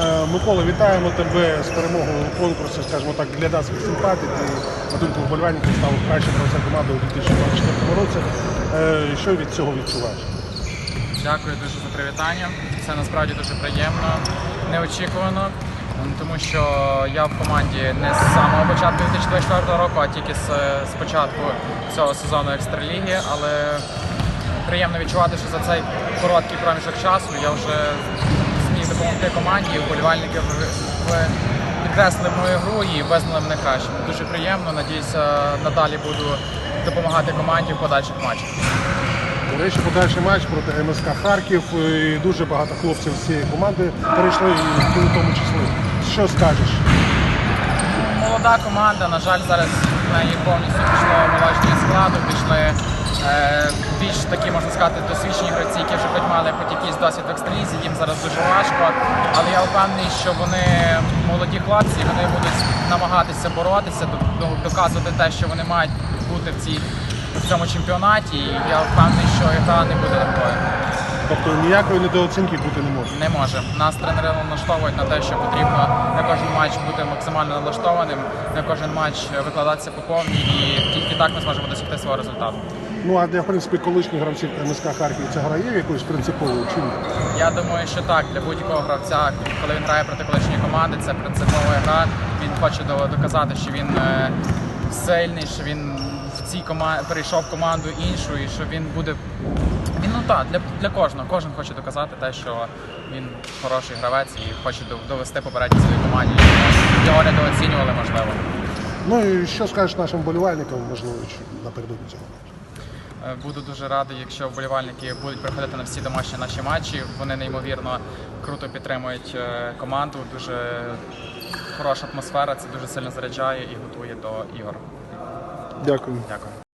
Е, Микола, вітаємо тебе з перемогою у конкурсі, скажімо так, для нас симпатик. І на думку вболівальників став кращим гравцем команди у 2024 році. Е, Що від цього відчуваєш? Дякую дуже за привітання. Це насправді дуже приємно, неочікувано, тому що я в команді не з самого початку 2024 року, а тільки з, з початку цього сезону екстраліги. Але приємно відчувати, що за цей короткий проміжок часу я вже допомогти команді, вболівальники підкреслили мою гру і визнали мене кращим. Дуже приємно. Надіюся, надалі буду допомагати команді в подальших матчах. До речі, подальший матч проти МСК Харків. І дуже багато хлопців з цієї команди перейшли, і ти в тому числі. Що скажеш? Молода команда, на жаль, зараз в неї повністю пішло молодший складу, е, більш такі, можна сказати, досвідчені гравці, які вже хоч мали хоч якийсь досвід в екстралізі, їм зараз дуже важко. Але я впевнений, що вони молоді хлопці, вони будуть намагатися боротися, до- до- доказувати те, що вони мають бути в цій в цьому чемпіонаті. І я впевнений, що гра не буде легкою. Тобто ніякої недооцінки бути не може. Не може. Нас тренери налаштовують на те, що потрібно на кожен матч бути максимально налаштованим, на кожен матч викладатися по повній, і тільки так ми зможемо досягти свого результату. Ну а для в принципі колишніх гравців МСК Харків це гра є якоюсь принциповою чи ні? Я думаю, що так для будь-якого гравця, коли він грає проти колишньої команди, це принципова гра. Він хоче доказати, що він е, сильний, що він в цій команді перейшов в команду іншу, і що він буде. Він ну так, для, для кожного. Кожен хоче доказати те, що він хороший гравець і хоче довести попередній своїй команді. Його недооцінювали, можливо. Ну і що скажеш нашим болівальникам, можливо, напередодні цього Буду дуже радий, якщо вболівальники будуть приходити на всі домашні наші матчі. Вони неймовірно круто підтримують е, команду. Дуже хороша атмосфера, це дуже сильно заряджає і готує до ігор. Дякую. Дякую.